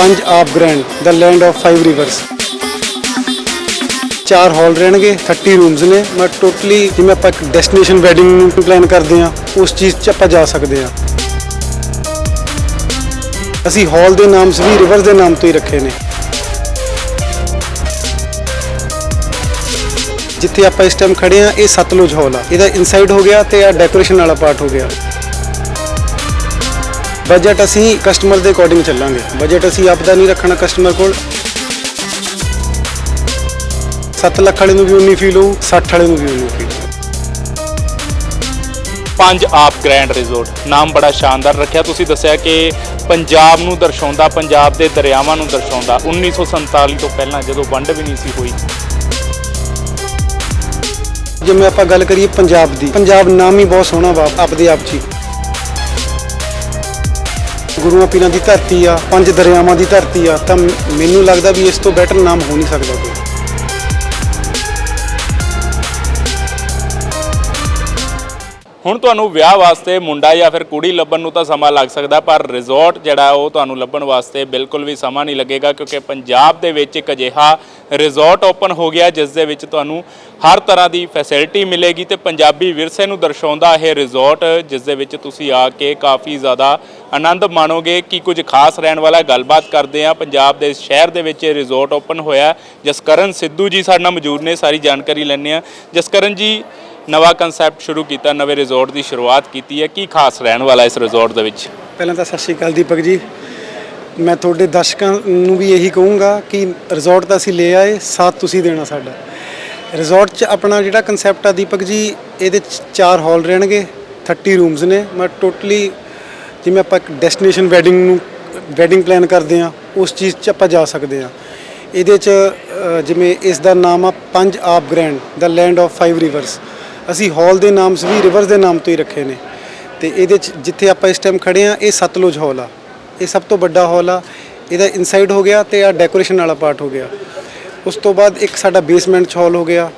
ਪੰਜ Aab grand the land of five rivers ਚਾਰ hall ਰਹਿਣਗੇ 30 ਰੂਮਸ ਨੇ, ਮੈਂ ਟੋਟਲੀ ਜਿਵੇਂ ਆਪਾਂ ਇੱਕ ਡੈਸਟੀਨੇਸ਼ਨ ਵੈਡਿੰਗ ਨੂੰ ਪਲਾਨ ਕਰਦੇ ਆ ਉਸ ਚੀਜ਼ 'ਚ ਆਪਾਂ ਜਾ ਸਕਦੇ ਆ ਅਸੀਂ ਹਾਲ ਦੇ ਨਾਮ ਵੀ ਰਿਵਰ ਦੇ ਨਾਮ ਤੋਂ ਹੀ ਰੱਖੇ ਨੇ। ਜਿੱਥੇ ਆਪਾਂ ਇਸ ਟਾਈਮ ਖੜੇ ਆ ਇਹ ਸਤਲੁਜ ਹਾਲ ਆ। ਇਹਦਾ ਇਨਸਾਈਡ ਹੋ ਗਿਆ ਤੇ ਆ ਡੈਕੋਰੇਸ਼ਨ ਵਾਲਾ ਪਾਰਟ ਹੋ ਗਿਆ। ਬਜਟ ਅਸੀਂ ਕਸਟਮਰ ਦੇ ਅਕੋਰਡਿੰਗ ਚੱਲਾਂਗੇ। ਬਜਟ ਅਸੀਂ ਆਪਦਾ ਨਹੀਂ ਰੱਖਣਾ ਕਸਟਮਰ ਕੋਲ। 7 ਲੱਖ ਵਾਲੇ ਨੂੰ ਵੀ ਉਨੀ ਫੀਲ ਹੋਊ 60 ਵਾਲੇ ਨੂੰ ਵੀ ਉਨੀ ਫੀਲ ਪੰਜ ਆਪ ਗ੍ਰੈਂਡ ਰਿਜ਼ੋਰਟ ਨਾਮ ਬੜਾ ਸ਼ਾਨਦਾਰ ਰੱਖਿਆ। ਤੁਸੀਂ ਦੱਸਿਆ ਕਿ ਪੰਜਾਬ ਨੂੰ ਦਰਸਾਉਂਦਾ ਪੰਜਾਬ ਦੇ ਦਰਿਆਵਾਂ ਨੂੰ ਦਰਸਾਉਂਦਾ। 1947 ਤੋਂ ਪਹਿਲਾਂ ਜਦੋਂ ਵੰਡ ਵੀ ਨਹੀਂ ਸੀ ਹੋਈ। ਜਿਵੇਂ ਆਪਾਂ ਗੱਲ ਕਰੀਏ ਪੰਜਾਬ ਦੀ ਪੰਜਾਬ ਨਾਮ ਹੀ ਬਹੁਤ ਸੋਹਣਾ ਵਾ ਆਪਦੇ ਆਪ ਹੀ। ਗੁਰੂਆਂ ਪੀਰਾਂ ਦੀ ਧਰਤੀ ਆ, ਪੰਜ ਦਰਿਆਵਾਂ ਦੀ ਧਰਤੀ ਆ, ਤਾਂ ਮੈਨੂੰ ਲੱਗਦਾ ਵੀ ਇਸ ਤੋਂ ਬੈਟਰ ਨਾਮ ਹੋ ਨਹੀਂ ਸਕਦਾ ਕੋਈ। ਹੁਣ ਤੁਹਾਨੂੰ ਵਿਆਹ ਵਾਸਤੇ ਮੁੰਡਾ ਜਾਂ ਫਿਰ ਕੁੜੀ ਲੱਭਣ ਨੂੰ ਤਾਂ ਸਮਾਂ ਲੱਗ ਸਕਦਾ, ਪਰ ਰਿਜ਼ੋਰਟ ਜਿਹੜਾ ਉਹ ਤੁਹਾਨੂੰ ਲੱਭਣ ਵਾਸਤੇ ਬਿਲਕੁਲ ਵੀ ਸਮਾਂ ਨਹੀਂ ਲੱਗੇਗਾ, ਕਿਉਂਕਿ ਪੰਜਾਬ ਦੇ ਵਿੱਚ ਇੱਕ ਅਜਿਹਾ ਰਿਜ਼ੋਰਟ ਓਪਨ ਹੋ ਗਿਆ, ਜਿਸ ਦੇ ਵਿੱਚ ਤੁਹਾਨੂੰ ਹਰ ਤਰ੍ਹਾਂ ਦੀ ਫੈਸਿਲਿਟੀ ਮਿਲੇਗੀ ਤੇ ਪੰਜਾਬੀ ਵਿਰਸੇ ਨੂੰ ਦਰਸਾਉਂਦਾ ਇਹ ਰਿਜ਼ੋਰਟ ਜਿਸ ਦੇ ਵਿੱਚ ਤੁਸੀਂ ਆ ਕੇ ਕਾਫੀ ਜ਼ਿਆਦਾ ਆਨੰਦ ਮਾਣੋਗੇ। ਕੀ ਕੁਝ ਖਾਸ ਰਹਿਣ ਵਾਲਾ ਗੱਲਬਾਤ ਕਰਦੇ ਆ ਪੰਜਾਬ ਦੇ ਸ਼ਹਿਰ ਦੇ ਵਿੱਚ ਇਹ ਰਿਜ਼ੋਰਟ ਓਪਨ ਹੋਇਆ ਜਸਕਰਨ ਸਿੱਧੂ ਜੀ ਸਾਡੇ ਨਾਲ ਮੌਜੂਦ ਨੇ, ਸਾਰੀ ਜਾਣਕਾਰੀ ਲੈਣੇ ਆ ਜਸਕਰਨ ਜੀ ਨਵਾਂ ਕਨਸੈਪਟ ਸ਼ੁਰੂ ਕੀਤਾ, ਨਵੇਂ ਰਿਜ਼ੋਰਟ ਦੀ ਸ਼ੁਰੂਆਤ ਕੀਤੀ ਹੈ। ਕੀ ਖਾਸ ਰਹਿਣ ਵਾਲਾ ਇਸ ਰਿਜ਼ੋਰਟ ਦੇ ਵਿੱਚ? ਪਹਿਲਾਂ ਤਾਂ ਸਤਿ ਸ਼੍ਰੀ ਅਕਾਲ ਦੀਪਕ ਜੀ। ਮੈਂ ਤੁਹਾਡੇ ਦਰਸ਼ਕਾਂ ਨੂੰ ਵੀ ਇਹੀ ਕਹੂੰਗਾ ਕਿ ਰਿਜ਼ੋਰਟ ਤਾਂ ਅਸੀਂ ਲੈ ਆਏ, ਸਾਥ ਤੁਸੀਂ ਦੇਣਾ ਸਾਡਾ। ਰਿਜ਼ੋਰਟ 'ਚ ਆਪਣਾ ਜਿਹੜਾ ਕਨਸੈਪਟ ਆ ਦੀਪਕ ਜੀ, ਇਹਦੇ 'ਚ ਚਾਰ ਹਾਲ ਰਹਿਣਗੇ 30 ਰੂਮਸ ਨੇ। ਮੈਂ ਟੋਟਲੀ ਜਿਵੇਂ ਆਪਾਂ ਇੱਕ ਡੈਸਟੀਨੇਸ਼ਨ ਵੈਡਿੰਗ ਨੂੰ ਵੈਡਿੰਗ ਪਲਾਨ ਕਰਦੇ ਆ ਉਸ ਚੀਜ਼ 'ਚ ਆਪਾਂ ਜਾ ਸਕਦੇ ਆ ਇਹਦੇ 'ਚ ਜਿਵੇਂ ਇਸ ਦਾ ਨਾਮ ਆ Panj Aab grand the land of five rivers ਅਸੀਂ ਹਾਲ ਦੇ ਨਾਮ ਵੀ ਰਿਵਰਸ ਦੇ ਨਾਮ ਤੋਂ ਹੀ ਰੱਖੇ ਨੇ। ਤੇ ਇਹਦੇ 'ਚ, ਜਿੱਥੇ ਆਪਾਂ ਇਸ ਟਾਈਮ ਖੜੇ ਆ ਇਹ ਸਤਲੁਜ ਹਾਲ ਆ। ਇਹ ਸਭ ਤੋਂ ਵੱਡਾ ਹਾਲ ਆ। ਇਹਦਾ ਇਨਸਾਈਡ ਹੋ ਗਿਆ ਤੇ ਆ ਡੈਕੋਰੇਸ਼ਨ ਵਾਲਾ ਪਾਰਟ ਹੋ ਗਿਆ। ਉਸ ਤੋਂ ਬਾਅਦ ਇੱਕ ਸਾਡਾ ਬੇਸਮੈਂਟ 'ਚ ਹਾਲ ਹੋ ਗਿਆ।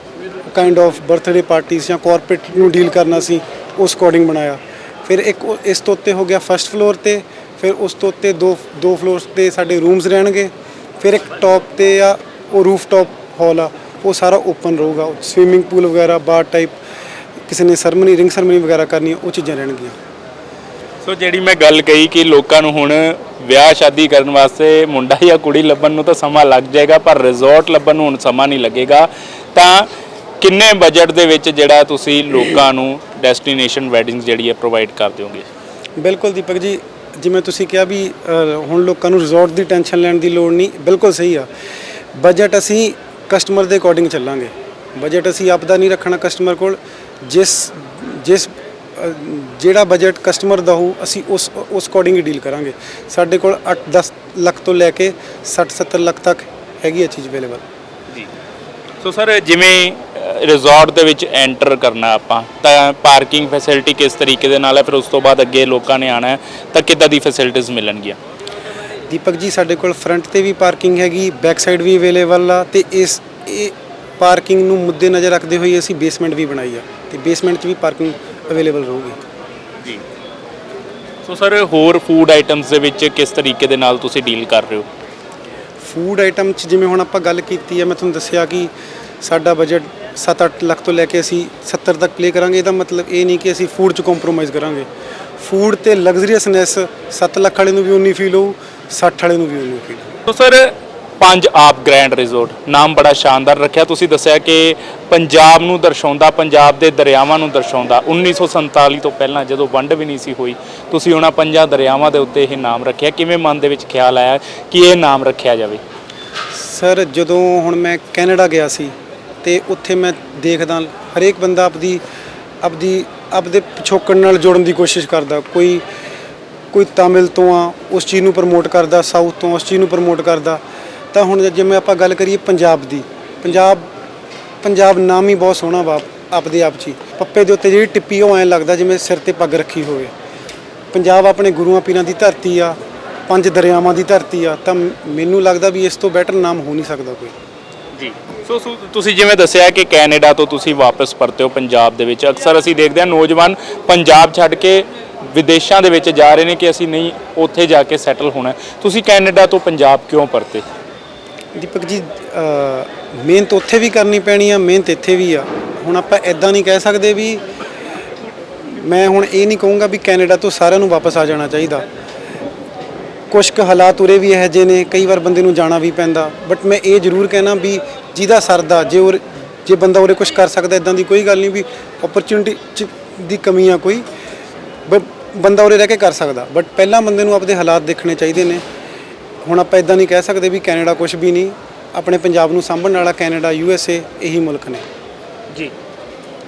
ਕਾਈਂਡ ਆਫ ਬਰਥਡੇ ਪਾਰਟੀਆਂ ਜਾਂ ਕਾਰਪੋਰੇਟ ਨੂੰ ਡੀਲ ਕਰਨਾ ਸੀ, ਉਸ ਅਕੋਰਡਿੰਗ ਬਣਾਇਆ। ਫਿਰ ਇੱਕ ਇਸ ਤੋਂ ਉੱਤੇ ਹੋ ਗਿਆ ਫਰਸਟ ਫਲੋਰ ਤੇ, ਫਿਰ ਉਸ ਤੋਂ ਉੱਤੇ ਦੋ ਦੋ ਫਲੋਰਸ ਤੇ ਸਾਡੇ ਰੂਮਸ ਰਹਿਣਗੇ। ਫਿਰ ਇੱਕ ਟੌਪ ਤੇ ਆ, ਉਹ ਰੂਫ ਟੌਪ ਹਾਲ ਆ। ਉਹ ਸਾਰਾ ਓਪਨ ਰਹੂਗਾ। ਸਵਿਮਿੰਗ ਪੂਲ ਵਗੈਰਾ ਬਾਰ ਟਾਈਪ ਕਿਸੇ ਨੇ ਸਰਮਨੀ ਰਿੰਗ ਸਰਮਨੀ ਵਗੈਰਾ ਕਰਨੀ ਉਹ ਚੀਜ਼ਾਂ ਰਹਿਣਗੀਆਂ। ਸੋ ਜਿਹੜੀ ਮੈਂ ਗੱਲ ਕਹੀ ਕਿ ਲੋਕਾਂ ਨੂੰ ਹੁਣ ਵਿਆਹ ਸ਼ਾਦੀ ਕਰਨ ਵਾਸਤੇ ਮੁੰਡਾ ਜਾਂ ਕੁੜੀ ਲੱਭਣ ਨੂੰ ਤਾਂ ਸਮਾਂ ਲੱਗ ਜਾਏਗਾ ਪਰ ਰਿਜ਼ੋਰਟ ਲੱਭਣ ਨੂੰ ਹੁਣ ਸਮਾਂ ਨਹੀਂ ਲੱਗੇਗਾ ਤਾਂ ਕਿੰਨੇ ਬਜਟ ਦੇ ਵਿੱਚ ਜਿਹੜਾ ਤੁਸੀਂ ਲੋਕਾਂ ਨੂੰ ਡੈਸਟੀਨੇਸ਼ਨ ਵੈਡਿੰਗ ਜਿਹੜੀ ਹੈ ਪ੍ਰੋਵਾਈਡ ਕਰ ਦਿਓਗੇ? ਬਿਲਕੁਲ ਦੀਪਕ ਜੀ ਜਿਵੇਂ ਤੁਸੀਂ ਕਿਹਾ ਵੀ ਹੁਣ ਲੋਕਾਂ ਨੂੰ ਰਿਜ਼ੋਰਟ ਦੀ ਟੈਨਸ਼ਨ ਲੈਣ ਦੀ ਲੋੜ ਨਹੀਂ ਬਿਲਕੁਲ ਸਹੀ ਆ। ਬਜਟ ਅਸੀਂ ਕਸਟਮਰ ਦੇ ਅਕੋਰਡਿੰਗ ਚੱਲਾਂਗੇ। ਬਜਟ ਅਸੀਂ ਆਪਦਾ ਨਹੀਂ ਰੱਖਣਾ ਕਸਟਮਰ ਕੋਲ ਜਿਸ ਜਿਸ ਜਿਹੜਾ ਬਜਟ ਕਸਟਮਰ ਦਾ ਹੋਊ ਅਸੀਂ ਉਸ ਉਸ ਅਕੋਰਡਿੰਗ ਹੀ ਡੀਲ ਕਰਾਂਗੇ। ਸਾਡੇ ਕੋਲ 8-10 ਲੱਖ ਤੋਂ ਲੈ ਕੇ 60-70 ਲੱਖ ਤੱਕ ਹੈਗੀ ਹੈ ਚੀਜ਼ ਅਵੇਲੇਬਲ ਜੀ। ਸੋ ਸਰ ਜਿਵੇਂ ਰਿਜ਼ੋਰਟ ਦੇ ਵਿੱਚ ਐਂਟਰ ਕਰਨਾ ਆਪਾਂ ਤਾਂ ਪਾਰਕਿੰਗ ਫੈਸਿਲਿਟੀ ਕਿਸ ਤਰੀਕੇ ਦੇ ਨਾਲ ਹੈ? ਫਿਰ ਉਸ ਤੋਂ ਬਾਅਦ ਅੱਗੇ ਲੋਕਾਂ ਨੇ ਆਣਾ ਹੈ ਤਾਂ ਕਿੱਦਾਂ ਦੀ ਫੈਸਿਲਿਟੀਆਂ ਮਿਲਣਗੀਆਂ? ਦੀਪਕ ਜੀ ਸਾਡੇ ਕੋਲ ਫਰੰਟ ਤੇ ਵੀ ਪਾਰਕਿੰਗ ਹੈਗੀ ਬੈਕ ਸਾਈਡ ਵੀ ਅਵੇਲੇਬਲ ਆ ਤੇ ਇਸ ਇਹ ਪਾਰਕਿੰਗ ਨੂੰ ਮੁੱਦੇ ਨਜ਼ਰ ਰੱਖਦੇ ਹੋਏ ਅਸੀਂ ਬੇਸਮੈਂਟ ਵੀ ਬਣਾਈ ਆ। ਤੇ ਬੇਸਮੈਂਟ 'ਚ ਵੀ ਪਾਰਕਿੰਗ ਅਵੇਲੇਬਲ ਰਹੂਗੀ। ਜੀ। ਸੋ ਸਰ ਹੋਰ ਫੂਡ ਆਈਟਮਸ ਦੇ ਵਿੱਚ ਕਿਸ ਤਰੀਕੇ ਦੇ ਨਾਲ ਤੁਸੀਂ ਡੀਲ ਕਰ ਰਹੇ ਹੋ? ਫੂਡ ਆਈਟਮ 'ਚ ਜਿਵੇਂ ਹੁਣ ਆਪਾਂ ਗੱਲ ਕੀਤੀ ਹੈ ਮੈਂ ਤੁਹਾਨੂੰ ਦੱਸਿਆ ਕਿ ਸਾਡਾ ਬਜਟ 7-8 ਲੱਖ ਤੋਂ ਲੈ ਕੇ ਅਸੀਂ 70 ਤੱਕ ਪਲੇ ਕਰਾਂਗੇ। ਇਹਦਾ ਮਤਲਬ ਇਹ ਨਹੀਂ ਕਿ ਅਸੀਂ ਫੂਡ 'ਚ ਕੰਪਰੋਮਾਈਜ਼ ਕਰਾਂਗੇ। ਫੂਡ ਤੇ ਲਗਜ਼ਰੀਅਸਨੈਸ 7 ਲੱਖ ਵਾਲੇ ਨੂੰ ਵੀ ਉਨੀ ਫੀਲ ਹੋਊ 60 ਵਾਲੇ ਨੂੰ ਵੀ ਉਨੀ ਫੀਲ ਸੋ ਸਰ ਪੰਜ ਆਪ ਗ੍ਰੈਂਡ ਰਿਜ਼ੋਰਟ। ਨਾਮ ਬੜਾ ਸ਼ਾਨਦਾਰ ਰੱਖਿਆ। ਤੁਸੀਂ ਦੱਸਿਆ ਕਿ ਪੰਜਾਬ ਨੂੰ ਦਰਸਾਉਂਦਾ, ਪੰਜਾਬ ਦੇ ਦਰਿਆਵਾਂ ਨੂੰ ਦਰਸਾਉਂਦਾ। 1947 ਤੋਂ ਪਹਿਲਾਂ ਜਦੋਂ ਵੰਡ ਵੀ ਨਹੀਂ ਸੀ ਹੋਈ, ਤੁਸੀਂ ਉਹਨਾਂ ਪੰਜਾਂ ਦਰਿਆਵਾਂ ਦੇ ਉੱਤੇ ਇਹ ਨਾਮ ਰੱਖਿਆ। ਕਿਵੇਂ ਮਨ ਦੇ ਵਿੱਚ ਖਿਆਲ ਆਇਆ ਕਿ ਇਹ ਨਾਮ ਰੱਖਿਆ ਜਾਵੇ? ਸਰ, ਜਦੋਂ ਹੁਣ ਮੈਂ ਕੈਨੇਡਾ ਗਿਆ ਸੀ ਤੇ ਉੱਥੇ ਮੈਂ ਦੇਖਦਾ, ਹਰੇਕ ਬੰਦਾ ਆਪਦੀ ਆਪਦੀ, ਆਪਦੇ ਪਿਛੋਕੜ ਨਾਲ ਜੁੜਨ ਦੀ ਕੋਸ਼ਿਸ਼ ਕਰਦਾ। ਕੋਈ ਕੋਈ ਤਾਮਿਲ ਤੋਂ ਆ, ਉਸ ਚੀਜ਼ ਨੂੰ ਪ੍ਰਮੋਟ ਕਰਦਾ ਸਾਊਥ ਤੋਂ ਉਸ ਚੀਜ਼ ਨੂੰ ਪ੍ਰਮੋਟ ਕਰਦਾ। ਤਾਂ ਹੁਣ ਜਿਵੇਂ ਆਪਾਂ ਗੱਲ ਕਰੀਏ ਪੰਜਾਬ ਦੀ, ਪੰਜਾਬ ਪੰਜਾਬ ਨਾਮ ਹੀ ਬਹੁਤ ਸੋਹਣਾ ਵਾ ਆਪਦੇ ਆਪ 'ਚ ਹੀ। ਪੱਪੇ ਦੇ ਉੱਤੇ ਜਿਹੜੀ ਟਿੱਪੀ ਉਹ ਐਂ ਲੱਗਦਾ ਜਿਵੇਂ ਸਿਰ ਤੇ ਪੱਗ ਰੱਖੀ ਹੋਵੇ। ਪੰਜਾਬ ਆਪਣੇ ਗੁਰੂਆਂ ਪੀਰਾਂ ਦੀ ਧਰਤੀ ਆ, ਪੰਜ ਦਰਿਆਵਾਂ ਦੀ ਧਰਤੀ ਆ, ਤਾਂ ਮੈਨੂੰ ਲੱਗਦਾ ਵੀ ਇਸ ਤੋਂ ਬੈਟਰ ਨਾਮ ਹੋ ਨਹੀਂ ਸਕਦਾ ਕੋਈ। ਜੀ। ਸੋ ਤੁਸੀਂ ਜਿਵੇਂ ਦੱਸਿਆ ਕਿ ਕੈਨੇਡਾ ਤੋਂ ਤੁਸੀਂ ਵਾਪਸ ਪਰਤੇ ਹੋ ਪੰਜਾਬ ਦੇ ਵਿੱਚ, ਅਕਸਰ ਅਸੀਂ ਦੇਖਦੇ ਹਾਂ ਨੌਜਵਾਨ ਪੰਜਾਬ ਛੱਡ ਕੇ ਵਿਦੇਸ਼ਾਂ ਦੇ ਵਿੱਚ ਜਾ ਰਹੇ ਨੇ ਕਿ ਅਸੀਂ ਨਹੀਂ, ਉੱਥੇ ਜਾ ਕੇ ਸੈਟਲ ਹੋਣਾ ਤੁਸੀਂ ਕੈਨੇਡਾ ਤੋਂ ਪੰਜਾਬ ਕਿਉਂ ਪਰਤੇ? ਦੀਪਕ ਜੀ ਮਿਹਨਤ ਉੱਥੇ ਵੀ ਕਰਨੀ ਪੈਣੀ ਆ, ਮਿਹਨਤ ਇੱਥੇ ਵੀ ਆ। ਹੁਣ ਆਪਾਂ ਐਦਾਂ ਨਹੀਂ ਕਹਿ ਸਕਦੇ ਵੀ ਮੈਂ ਹੁਣ ਇਹ ਨਹੀਂ ਕਹੂੰਗਾ ਵੀ ਕੈਨੇਡਾ ਤੋਂ ਸਾਰਿਆਂ ਨੂੰ ਵਾਪਸ ਆ ਜਾਣਾ ਚਾਹੀਦਾ। ਕੁਝ ਕੁ ਹਾਲਾਤ ਉਰੇ ਵੀ ਇਹੋ ਜਿਹੇ ਨੇ, ਕਈ ਵਾਰ ਬੰਦੇ ਨੂੰ ਜਾਣਾ ਵੀ ਪੈਂਦਾ। ਬਟ ਮੈਂ ਇਹ ਜ਼ਰੂਰ ਕਹਿਣਾ ਵੀ ਜਿਹਦਾ ਸਰਦਾ, ਜੇ ਉਹ ਜੇ ਬੰਦਾ ਉਰੇ ਕੁਝ ਕਰ ਸਕਦਾ ਇਦਾਂ ਦੀ ਕੋਈ ਗੱਲ ਨਹੀਂ ਵੀ ਓਪਰਚ्युनिटी ਦੀ ਕਮੀ ਆ ਕੋਈ। ਬੰਦਾ ਉਰੇ ਰਹਿ ਕੇ ਕਰ ਸਕਦਾ। ਬਟ ਪਹਿਲਾਂ ਬੰਦੇ ਨੂੰ ਆਪਦੇ ਹਾਲਾਤ ਦੇਖਣੇ ਚਾਹੀਦੇ ਨੇ। ਹੁਣ ਆਪਾਂ ਇਦਾਂ ਨਹੀਂ ਕਹਿ ਸਕਦੇ ਵੀ ਕੈਨੇਡਾ ਕੁਝ ਵੀ ਨਹੀਂ। ਆਪਣੇ ਪੰਜਾਬ ਨੂੰ ਸਾਂਭਣ ਵਾਲਾ ਕੈਨੇਡਾ ਯੂ ਐਸ ਏ ਇਹੀ ਮੁਲਕ ਨੇ। ਜੀ।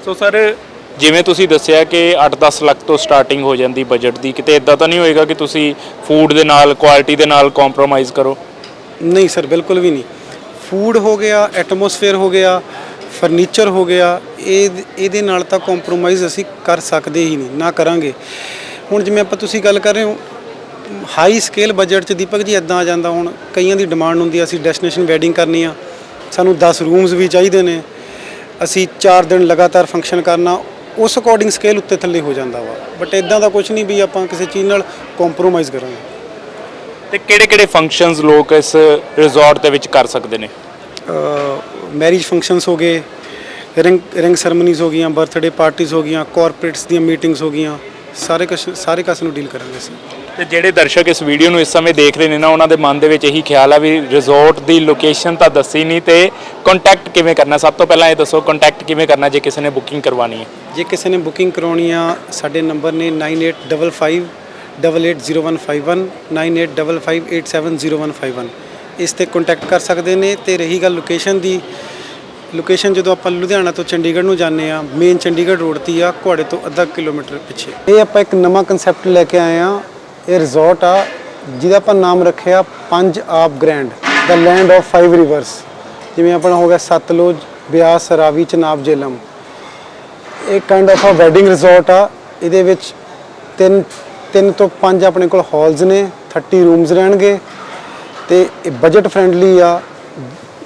ਸੋ ਸਰ ਜਿਵੇਂ ਤੁਸੀਂ ਦੱਸਿਆ ਕਿ 8-10 ਲੱਖ ਤੋਂ ਸਟਾਰਟਿੰਗ ਹੋ ਜਾਂਦੀ ਬਜਟ ਦੀ ਕਿਤੇ ਇਦਾਂ ਤਾਂ ਨਹੀਂ ਹੋਏਗਾ ਕਿ ਤੁਸੀਂ ਫੂਡ ਦੇ ਨਾਲ ਕੁਆਲਿਟੀ ਦੇ ਨਾਲ ਕੰਪਰੋਮਾਈਜ਼ ਕਰੋ? ਨਹੀਂ ਸਰ ਬਿਲਕੁਲ ਵੀ ਨਹੀਂ। ਫੂਡ ਹੋ ਗਿਆ ਐਟਮੋਸਫੇਅਰ ਹੋ ਗਿਆ ਫਰਨੀਚਰ ਹੋ ਗਿਆ ਇਹ ਇਹਦੇ ਨਾਲ ਤਾਂ ਕੰਪਰੋਮਾਈਜ਼ ਅਸੀਂ ਕਰ ਸਕਦੇ ਹੀ ਨਹੀਂ ਨਾ ਕਰਾਂਗੇ। ਹੁਣ ਜਿਵੇਂ ਆਪਾਂ ਤੁਸੀਂ ਗੱਲ ਕਰ ਰਹੇ ਹੋ ਹਾਈ ਸਕੇਲ ਬਜਟ ਚ ਦੀਪਕ ਜੀ ਇਦਾਂ ਆ ਜਾਂਦਾ ਹੁਣ ਕਈਆਂ ਦੀ ਡਿਮਾਂਡ ਹੁੰਦੀ ਆ ਅਸੀਂ ਡੈਸਟੀਨੇਸ਼ਨ ਵੈਡਿੰਗ ਕਰਨੀ ਆ। ਸਾਨੂੰ 10 ਰੂਮਸ ਵੀ ਚਾਹੀਦੇ ਨੇ। ਅਸੀਂ 4 ਦਿਨ ਲਗਾਤਾਰ ਫੰਕਸ਼ਨ ਕਰਨਾ ਉਸ ਅਕੋਰਡਿੰਗ ਸਕੇਲ ਉੱਤੇ ਥੱਲੇ ਹੋ ਜਾਂਦਾ ਵਾ। ਬਟ ਇਦਾਂ ਦਾ ਕੁਝ ਨਹੀਂ ਵੀ ਆਪਾਂ ਕਿਸੇ ਚੀਜ਼ ਨਾਲ ਕੰਪਰੋਮਾਈਜ਼ ਕਰਾਂਗੇ। ਤੇ ਕਿਹੜੇ-ਕਿਹੜੇ ਫੰਕਸ਼ਨਸ ਲੋਕ ਇਸ ਰਿਜ਼ੋਰਟ ਦੇ ਵਿੱਚ ਕਰ ਸਕਦੇ ਨੇ? ਮੈਰਿਜ ਫੰਕਸ਼ਨਸ ਹੋ ਗਏ ਰਿੰਗ ਰਿੰਗ ਸੈਰਮਨੀਜ਼ ਹੋ ਗਈਆਂ ਬਰਥਡੇ ਪਾਰਟੀਆਂ ਹੋ ਗਈਆਂ ਕਾਰਪੋਰੇਟਸ ਦੀਆਂ ਮੀਟਿੰਗਸ ਹੋ ਗਈਆਂ। ਸਾਰੇ ਸਾਰੇ ਕਸ ਨੂੰ ਡੀਲ ਕਰਾਂਗੇ ਅਸੀਂ। ਤੇ ਜਿਹੜੇ ਦਰਸ਼ਕ ਇਸ ਵੀਡੀਓ ਨੂੰ ਇਸ ਸਮੇਂ ਦੇਖ ਰਹੇ ਨੇ ਨਾ, ਉਹਨਾਂ ਦੇ ਮਨ ਦੇ ਵਿੱਚ ਇਹੀ ਖਿਆਲ ਆ ਵੀ ਰਿਜ਼ੋਰਟ ਦੀ ਲੋਕੇਸ਼ਨ ਤਾਂ ਦੱਸੀ ਨਹੀਂ ਤੇ ਕੰਟੈਕਟ ਕਿਵੇਂ ਕਰਨਾ? ਸਭ ਤੋਂ ਪਹਿਲਾਂ ਇਹ ਦੱਸੋ ਕੰਟੈਕਟ ਕਿਵੇਂ ਕਰਨਾ ਜੇ ਕਿਸੇ ਨੇ ਬੁਕਿੰਗ ਕਰਵਾਉਣੀ ਹੈ? ਜੇ ਕਿਸੇ ਨੇ ਬੁਕਿੰਗ ਕਰਾਉਣੀ ਆ, ਸਾਡੇ ਨੰਬਰ ਨੇ 9855 880151 9855870151 ਇਸ ਤੇ ਕੰਟੈਕਟ ਕਰ ਸਕਦੇ ਨੇ ਤੇ ਰਹੀ ਗੱਲ ਲੋਕੇਸ਼ਨ ਦੀ। ਲੋਕੇਸ਼ਨ ਜਦੋਂ ਆਪਾਂ ਲੁਧਿਆਣਾ ਤੋਂ ਚੰਡੀਗੜ੍ਹ ਨੂੰ ਜਾਂਦੇ ਆ ਮੇਨ ਚੰਡੀਗੜ੍ਹ ਰੋਡ ਤੇ ਆ, ਘੋੜੇ ਤੋਂ ਅੱਧਾ ਕਿਲੋਮੀਟਰ ਪਿੱਛੇ। ਇਹ ਆਪਾਂ ਇੱਕ ਨਵਾਂ ਕਨਸੈਪਟ ਲੈ ਕੇ ਆਏ ਆ ਇਹ ਰਿਜ਼ੋਰਟ ਆ, ਜਿਹਦਾ ਆਪਾਂ ਨਾਮ ਰੱਖਿਆ Panj Aab grand the land of five rivers ਜਿਵੇਂ ਆਪਣਾ ਹੋ ਗਿਆ ਸਤਲੁਜ, ਬਿਆਸ, ਰਾਵੀ, ਚਨਾਬ, ਜੇਲਮ। ਇਹ kind of uh wedding resort ਆ। ਇਹਦੇ ਵਿੱਚ ਤਿੰਨ ਤਿੰਨ ਤੋਂ ਪੰਜ ਆਪਣੇ ਕੋਲ ਹਾਲਸ ਨੇ 30 ਰੂਮਸ ਰਹਿਣਗੇ। ਤੇ ਇਹ ਬਜਟ ਫ੍ਰੈਂਡਲੀ ਆ।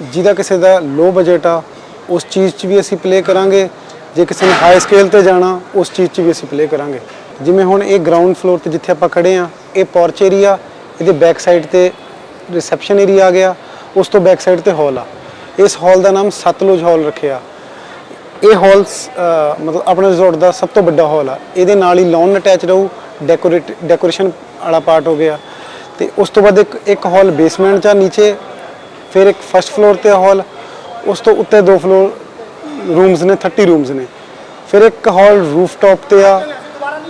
ਜਿਹਦਾ ਕਿਸੇ ਦਾ ਲੋ ਬਜਟ ਆ, ਉਸ ਚੀਜ਼ 'ਚ ਵੀ ਅਸੀਂ ਪਲੇ ਕਰਾਂਗੇ। ਜੇ ਕਿਸੇ ਨੇ ਹਾਈ ਸਕੇਲ ਤੇ ਜਾਣਾ, ਉਸ ਚੀਜ਼ 'ਚ ਵੀ ਅਸੀਂ ਪਲੇ ਕਰਾਂਗੇ। ਜਿਵੇਂ ਹੁਣ ਇਹ ਗਰਾਊਂਡ ਫਲੋਰ ਤੇ ਜਿੱਥੇ ਆਪਾਂ ਖੜੇ ਆ ਇਹ ਪੋਰਚ ਏਰੀਆ ਇਹਦੇ ਬੈਕ ਸਾਈਡ ਤੇ ਰਿਸੈਪਸ਼ਨ ਏਰੀਆ ਆ ਗਿਆ, ਉਸ ਤੋਂ ਬੈਕ ਸਾਈਡ ਤੇ ਹਾਲ ਆ। ਇਸ ਹਾਲ ਦਾ ਨਾਮ ਸਤਲੁਜ ਹਾਲ ਰੱਖਿਆ। ਇਹ ਹਾਲ ਮਤਲਬ ਆਪਣੇ ਰਿਜ਼ੋਰਟ ਦਾ ਸਭ ਤੋਂ ਵੱਡਾ ਹਾਲ ਆ। ਇਹਦੇ ਨਾਲ ਹੀ ਲੌਨ ਅਟੈਚ ਰਹੂ ਡੈਕੋਰੇਟ ਡੈਕੋਰੇਸ਼ਨ ਵਾਲਾ ਪਾਰਟ ਹੋ ਗਿਆ। ਤੇ ਉਸ ਤੋਂ ਬਾਅਦ ਇੱਕ ਇੱਕ ਹਾਲ ਬੇਸਮੈਂਟ 'ਚ ਆ ਨੀਚੇ, ਫਿਰ ਇੱਕ ਫਸਟ ਫਲੋਰ ਤੇ ਹਾਲ ਉਸ ਤੋਂ ਉੱਤੇ ਦੋ ਫਲੋਰ ਰੂਮਸ ਨੇ 30 ਰੂਮਸ ਨੇ। ਫਿਰ ਇੱਕ ਹਾਲ ਰੂਫਟਾਪ ਤੇ ਆ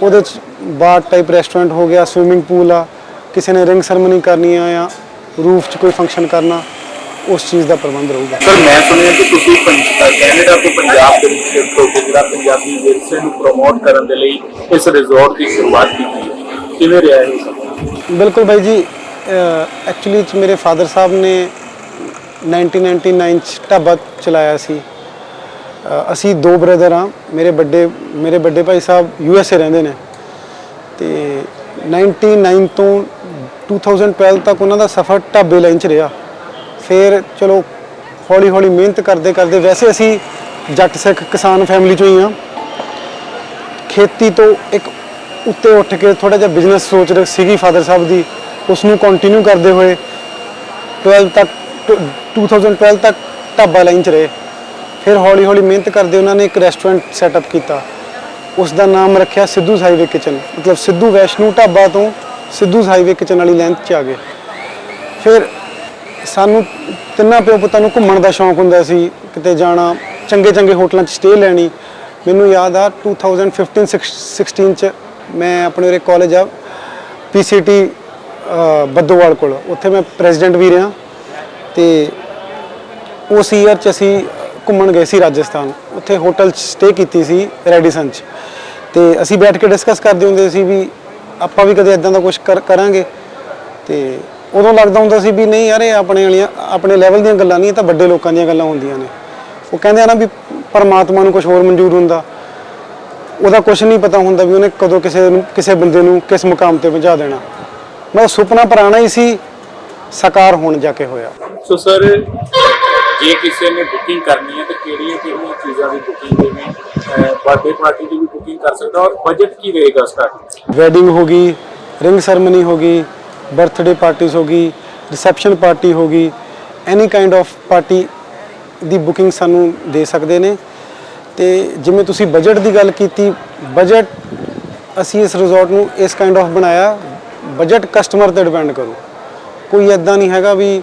ਉਹਦੇ 'ਚ ਬਾਰ ਟਾਈਪ ਰੈਸਟੋਰੈਂਟ ਹੋ ਗਿਆ ਸਵਿਮਿੰਗ ਪੂਲ ਆ ਕਿਸੇ ਨੇ ਰਿੰਗ ਸੈਰਮਨੀ ਕਰਨੀ ਆ ਜਾਂ ਰੂਫ 'ਚ ਕੋਈ ਫੰਕਸ਼ਨ ਕਰਨਾ ਉਸ ਚੀਜ਼ ਦਾ ਪ੍ਰਬੰਧ ਰਹੂਗਾ। ਸਰ ਮੈਂ ਸੁਣਿਆ ਕਿ ਤੁਸੀਂ ਪੰ- ਕੈਨੇਡਾ ਤੋਂ ਪੰਜਾਬ ਦੇ ਵਿੱਚ ਸ਼ਿਫਟ ਹੋ ਕੇ ਜਿਹੜਾ ਪੰਜਾਬੀ ਵਿਰਸੇ ਨੂੰ ਪ੍ਰਮੋਟ ਕਰਨ ਦੇ ਲਈ ਇਸ ਰਿਜ਼ੋਰਟ ਦੀ ਸ਼ੁਰੂਆਤ ਕੀਤੀ ਹੈ। ਕਿਵੇਂ ਰਿਹਾ ਇਹ ਸਭ ਬਿਲਕੁਲ ਬਾਈ ਜੀ ਐਕਚੁਅਲੀ ਚ ਮੇਰੇ ਫਾਦਰ ਸਾਹਿਬ ਨੇ 1999 ਚ ਢਾਬਾ ਚਲਾਇਆ ਸੀ। ਅਸੀਂ ਦੋ ਬ੍ਰਦਰ ਆ ਮੇਰੇ ਵੱਡੇ ਮੇਰੇ ਵੱਡੇ Bhai Sahib U S A ਰਹਿੰਦੇ ਨੇ। ਤੇ 99 ਤੋਂ 2012 ਤੱਕ ਉਹਨਾਂ ਦਾ ਸਫ਼ਰ ਢਾਬੇ ਲਾਈਨ ਚ ਰਿਹਾ। ਫਿਰ ਚਲੋ ਹੌਲੀ ਹੌਲੀ ਮਿਹਨਤ ਕਰਦੇ ਕਰਦੇ ਵੈਸੇ ਅਸੀਂ ਜੱਟ ਸਿੱਖ ਕਿਸਾਨ ਫੈਮਿਲੀ ਚੋਂ ਹੀ ਆ ਖੇਤੀ ਤੋਂ ਇੱਕ ਉੱਤੇ ਉੱਠ ਕੇ ਥੋੜਾ ਜਿਹਾ ਬਿਜ਼ਨਸ ਸੋਚ ਰਹੀ ਸੀਗੀ ਫਾਦਰ ਸਾਹਿਬ ਦੀ। ਉਸ ਨੂੰ ਕੰਟੀਨਿਊ ਕਰਦੇ ਹੋਏ 12 ਤੱਕ ਟ- 2012 ਤੱਕ ਢਾਬਾ ਲਾਈਨ 'ਚ ਰਹੇ। ਫਿਰ ਹੌਲੀ ਹੌਲੀ ਮਿਹਨਤ ਕਰਦੇ ਉਹਨਾਂ ਨੇ ਇੱਕ ਰੈਸਟੋਰੈਂਟ ਸੈਟਅਪ ਕੀਤਾ। ਉਸ ਦਾ ਨਾਮ ਰੱਖਿਆ ਸਿੱਧੂ ਹਾਈਵੇ ਕਿਚਨ ਮਤਲਬ ਸਿੱਧੂ ਵੈਸ਼ਨੂ ਢਾਬਾ ਤੋਂ ਸਿੱਧੂ ਹਾਈਵੇ ਕਿਚਨ ਵਾਲੀ ਲੈਂਥ 'ਚ ਆ ਗਏ। ਫਿਰ ਸਾਨੂੰ ਤਿੰਨਾਂ ਪਿਓ ਪੁੱਤਾਂ ਨੂੰ ਘੁੰਮਣ ਦਾ ਸ਼ੌਂਕ ਹੁੰਦਾ ਸੀ, ਕਿਤੇ ਜਾਣਾ, ਚੰਗੇ ਚੰਗੇ ਹੋਟਲਾਂ 'ਚ ਸਟੇ ਲੈਣੀ। ਮੈਨੂੰ ਯਾਦ ਆ 2015 16 'ਚ ਮੈਂ ਆਪਣੇ ਉਰੇ ਕਾਲਜ ਆ ਪੀਸੀਟੀ ਬੱਦੋਵਾਲ ਕੋਲ। ਉੱਥੇ ਮੈਂ ਪ੍ਰੈਜ਼ੀਡੈਂਟ ਵੀ ਰਿਹਾ ਤੇ ਉਸ ਈਅਰ 'ਚ ਅਸੀਂ ਘੁੰਮਣ ਗਏ ਸੀ ਰਾਜਸਥਾਨ, ਉੱਥੇ ਹੋਟਲ 'ਚ ਸਟੇ ਕੀਤੀ ਸੀ ਰੈਡੀਸਨ 'ਚ। ਤੇ ਅਸੀਂ ਬੈਠ ਕੇ ਡਿਸਕਸ ਕਰਦੇ ਹੁੰਦੇ ਸੀ ਵੀ ਆਪਾਂ ਵੀ ਕਦੇ ਇਦਾਂ ਦਾ ਕੁਝ ਕਰਾਂਗੇ। ਤੇ ਉਦੋਂ ਲੱਗਦਾ ਹੁੰਦਾ ਸੀ ਵੀ ਨਹੀਂ ਯਾਰ, ਇਹ ਆਪਣੇ ਵਾਲੀਆਂ, ਆਪਣੇ ਲੈਵਲ ਦੀਆਂ ਗੱਲਾਂ ਨਹੀਂ, ਇਹ ਤਾਂ ਵੱਡੇ ਲੋਕਾਂ ਦੀਆਂ ਗੱਲਾਂ ਹੁੰਦੀਆਂ ਨੇ। ਉਹ ਕਹਿੰਦੇ ਆ ਨਾ ਵੀ ਪਰਮਾਤਮਾ ਨੂੰ ਕੁਝ ਹੋਰ ਮਨਜ਼ੂਰ ਹੁੰਦਾ। ਉਹਦਾ ਕੁਝ ਨਹੀਂ ਪਤਾ ਹੁੰਦਾ ਵੀ ਉਹਨੇ ਕਦੋਂ ਕਿਸੇ ਨੂੰ, ਕਿਸੇ ਬੰਦੇ ਨੂੰ ਕਿਸ ਮੁਕਾਮ ਤੇ ਪਹੁੰਚਾ ਦੇਣਾ। ਮੈਂ ਸੁਪਨਾ ਪੁਰਾਣਾ ਹੀ ਸੀ, ਸਾਕਾਰ ਹੋਣ ਜਾ ਕੇ ਹੋਇਆ। ਸੋ ਸਰ ਜੇ ਕਿਸੇ ਨੇ ਬੁਕਿੰਗ ਕਰਨੀ ਹੈ ਤਾਂ ਕਿਹੜੀਆਂ ਕਿਹੜੀਆਂ ਚੀਜ਼ਾਂ ਦੀ ਬੁਕਿੰਗ ਜਿਵੇਂ ਬਰਥਡੇ ਪਾਰਟੀ ਦੀ ਵੀ ਬੁਕਿੰਗ ਕਰ ਸਕਦਾ ਔਰ ਬਜਟ ਕੀ ਰਹੇਗਾ ਸਟਾਰਟਿੰਗ ਵੈਡਿੰਗ ਹੋ ਗਈ ਰਿੰਗ ਸੈਰਮਨੀ ਹੋ ਗਈ ਬਰਥਡੇ ਪਾਰਟੀਆਂ ਹੋ ਗਈ ਰਿਸੈਪਸ਼ਨ ਪਾਰਟੀ ਹੋ ਗਈ ਐਨੀ ਕਾਈਂਡ ਆਫ ਪਾਰਟੀ ਦੀ ਬੁਕਿੰਗ ਸਾਨੂੰ ਦੇ ਸਕਦੇ ਨੇ। ਤੇ ਜਿਵੇਂ ਤੁਸੀਂ ਬਜਟ ਦੀ ਗੱਲ ਕੀਤੀ ਬਜਟ ਅਸੀਂ ਇਸ ਰਿਜ਼ੋਰਟ ਨੂੰ ਇਸ ਕਾਈਂਡ ਆਫ ਬਣਾਇਆ ਬਜਟ ਕਸਟਮਰ ਤੇ ਡਿਪੈਂਡ ਕਰੂ। ਕੋਈ ਐਦਾਂ ਨਹੀਂ ਹੈਗਾ ਵੀ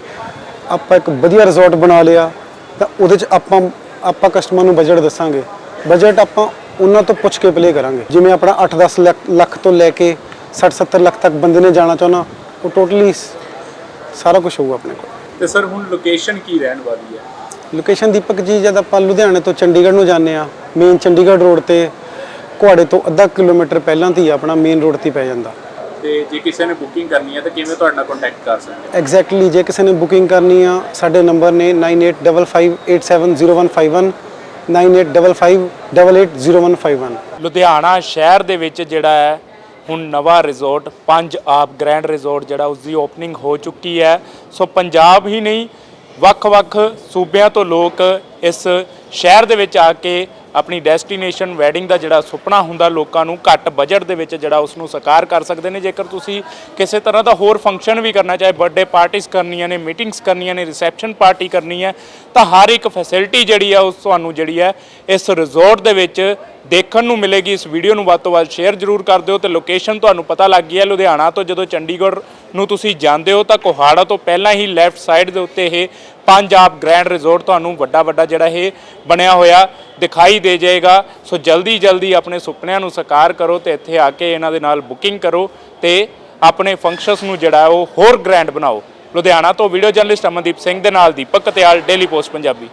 ਆਪਾਂ ਇੱਕ ਵਧੀਆ ਰਿਜ਼ੋਰਟ ਬਣਾ ਲਿਆ ਤਾਂ ਉਹਦੇ 'ਚ ਆਪਾਂ ਆਪਾਂ ਕਸਟਮਰ ਨੂੰ ਬਜਟ ਦੱਸਾਂਗੇ। ਬਜਟ ਆਪਾਂ ਉਹਨਾਂ ਤੋਂ ਪੁੱਛ ਕੇ ਪਲੇ ਕਰਾਂਗੇ। ਜਿਵੇਂ ਆਪਣਾ 8-10 ਲੱਖ ਤੋਂ ਲੈ ਕੇ 60-70 ਲੱਖ ਤੱਕ ਬੰਦੇ ਨੇ ਜਾਣਾ ਚਾਹੁੰਦਾ ਉਹ ਟੋਟਲੀ ਸਾਰਾ ਕੁਝ ਹੋਊਗਾ ਆਪਣੇ ਕੋਲ। ਤੇ ਸਰ ਹੁਣ ਲੋਕੇਸ਼ਨ ਕੀ ਰਹਿਣ ਵਾਲੀ ਹੈ? ਲੋਕੇਸ਼ਨ ਦੀਪਕ ਜੀ ਜਦ ਆਪਾਂ ਲੁਧਿਆਣੇ ਤੋਂ ਚੰਡੀਗੜ੍ਹ ਨੂੰ ਜਾਂਦੇ ਆ ਮੇਨ ਚੰਡੀਗੜ੍ਹ ਰੋਡ ਤੇ ਕੁਹਾੜੇ ਤੋਂ ਅੱਧਾ ਕਿਲੋਮੀਟਰ ਪਹਿਲਾਂ ਤੇ ਹੀ ਆਪਣਾ ਮੇਨ ਰੋਡ ਤੇ ਪੈ ਜਾਂਦਾ। ਤੇ ਜੇ ਕਿਸੇ ਨੇ ਬੁਕਿੰਗ ਕਰਨੀ ਹੈ ਤਾਂ ਕਿਵੇਂ ਤੁਹਾਡੇ ਨਾਲ ਕੰਟੈਕਟ ਕਰ ਸਕਦੇ ਐਗਜ਼ੈਕਟਲੀ ਜੇ ਕਿਸੇ ਨੇ ਬੁਕਿੰਗ ਕਰਨੀ ਆ ਸਾਡੇ ਨੰਬਰ ਨੇ 9855870151 9855880151 ਲੁਧਿਆਣਾ ਸ਼ਹਿਰ ਦੇ ਵਿੱਚ ਜਿਹੜਾ ਹੈ ਹੁਣ ਨਵਾਂ ਰਿਜ਼ੋਰਟ ਪੰਜ ਆਪ ਗ੍ਰੈਂਡ ਰਿਜ਼ੋਰਟ ਜਿਹੜਾ ਉਸ ਦੀ ਓਪਨਿੰਗ ਹੋ ਚੁੱਕੀ ਹੈ। ਸੋ ਪੰਜਾਬ ਹੀ ਨਹੀਂ ਵੱਖ-ਵੱਖ ਸੂਬਿਆਂ ਤੋਂ ਲੋਕ ਇਸ ਸ਼ਹਿਰ ਦੇ ਵਿੱਚ ਆ ਕੇ ਆਪਣੀ ਡੈਸਟੀਨੇਸ਼ਨ ਵੈਡਿੰਗ ਦਾ ਜਿਹੜਾ ਸੁਪਨਾ ਹੁੰਦਾ ਲੋਕਾਂ ਨੂੰ ਘੱਟ ਬਜਟ ਦੇ ਵਿੱਚ ਜਿਹੜਾ ਉਸ ਨੂੰ ਸਾਕਾਰ ਕਰ ਸਕਦੇ ਨੇ। ਜੇਕਰ ਤੁਸੀਂ ਕਿਸੇ ਤਰ੍ਹਾਂ ਦਾ ਹੋਰ ਫੰਕਸ਼ਨ ਵੀ ਕਰਨਾ, ਚਾਹੇ ਬਰਥਡੇ ਪਾਰਟੀਆਂ ਕਰਨੀਆਂ ਨੇ ਮੀਟਿੰਗਸ ਕਰਨੀਆਂ ਨੇ ਰਿਸੈਪਸ਼ਨ ਪਾਰਟੀ ਕਰਨੀ ਹੈ, ਤਾਂ ਹਰ ਇੱਕ ਫੈਸਿਲਿਟੀ ਜਿਹੜੀ ਆ ਉਸ ਤੁਹਾਨੂੰ ਜਿਹੜੀ ਹੈ, ਇਸ ਰਿਜ਼ੋਰਟ ਦੇ ਵਿੱਚ ਦੇਖਣ ਨੂੰ ਮਿਲੇਗੀ। ਇਸ ਵੀਡੀਓ ਨੂੰ ਵੱਧ ਤੋਂ ਵੱਧ ਸ਼ੇਅਰ ਜ਼ਰੂਰ ਕਰ ਦਿਓ ਤੇ ਲੋਕੇਸ਼ਨ ਤੁਹਾਨੂੰ ਪਤਾ ਲੱਗ ਗਈ ਹੈ ਲੁਧਿਆਣਾ ਤੋਂ, ਜਦੋਂ ਚੰਡੀਗੜ੍ਹ ਨੂੰ ਤੁਸੀਂ ਜਾਂਦੇ ਹੋ ਤਾਂ ਕੋਹਾੜਾ ਤੋਂ ਪਹਿਲਾਂ ਹੀ ਲੈਫਟ ਸਾਈਡ ਦੇ ਉੱਤੇ ਇਹ ਪੰਜਾਬ ਗ੍ਰੈਂਡ ਰਿਜ਼ੋਰਟ ਤੁਹਾਨੂੰ ਵੱਡਾ ਵੱਡਾ ਜਿਹੜਾ ਇਹ ਬਣਿਆ ਹੋਇਆ ਦਿਖਾਈ ਦੇ ਜਾਏਗਾ। ਸੋ ਜਲਦੀ ਜਲਦੀ ਆਪਣੇ ਸੁਪਨਿਆਂ ਨੂੰ ਸਾਕਾਰ ਕਰੋ ਤੇ ਇੱਥੇ ਆ ਕੇ ਇਹਨਾਂ ਦੇ ਨਾਲ ਬੁਕਿੰਗ ਕਰੋ ਤੇ ਆਪਣੇ ਫੰਕਸ਼ਨਸ ਨੂੰ ਜਿਹੜਾ ਉਹ ਹੋਰ ਗ੍ਰੈਂਡ ਬਣਾਓ। ਲੁਧਿਆਣਾ ਤੋਂ ਵੀਡੀਓ ਜਰਨਲਿਸਟ ਅਮਨਦੀਪ ਸਿੰਘ ਦੇ ਨਾਲ ਦੀਪਕ ਕਤਿਆਲ ਡੇਲੀ ਪੋਸਟ ਪੰਜਾਬੀ।